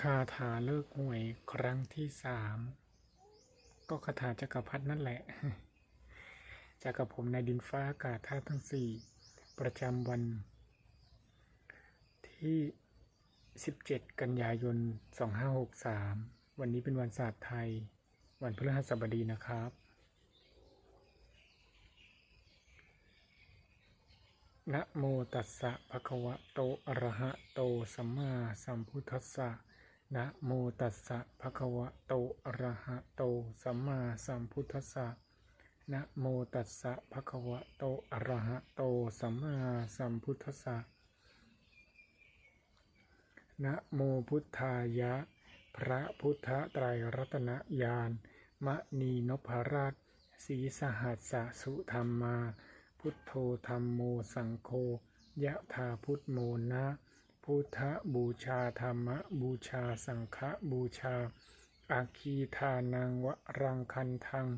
คาถาเลิกหวยครั้งที่สามก็คาถาจักรพรรดินั่นแหละจากกับผมในายดินฟ้าอากาศธาตุทั้งสี่ประจำวัน ที่ 17 กันยายน 2563 วันนี้เป็นวันศาสตร์ไทย วันพฤหัสบดีนะครับ นะโมตัสสะภะคะวะโต อะระหะโต สัมมาสัมพุทธัสสะ นะโมตัสสะภะคะวะโตอะระหะโตสัมมาสัมพุทธัสสะนะโมตัสสะภะคะวะโตอะระหะโตสัมมาสัมพุทธัสสะนะโมพุทธายะ พระพุทธไตรรัตนญาณมณีนพราชสีสหัสสะสุธรรมา พุทโธธรรมโมสังโฆยะธาพุทโมนะ พุทธบูชาธรรมบูชาสังฆบูชาอาคีทานังวรังคันทัง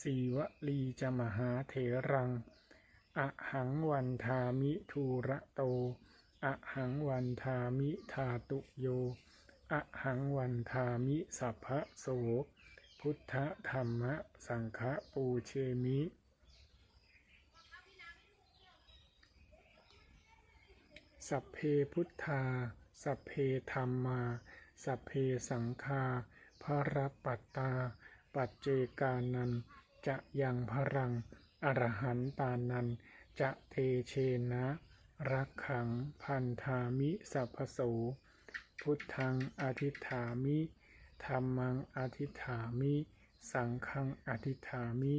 สีวลีจะมหาเถรังอะหังวันทามิทูระโตอะหังวันทามิทาตุโยอะหังวันทามิสัพพะโส พุทธธรรมสังฆปูเชมิ สัพเพพุทธา สัพเพธรรมา สัพเพสังฆาภรปัตตา ปัจเจกานัน จะยังพรัง อรหันตานัน จะเทเชนะ รักขังพันธามิสัพโส พุทธังอธิฐามิธรรมังอธิฐามิ สังฆังอธิฐามิ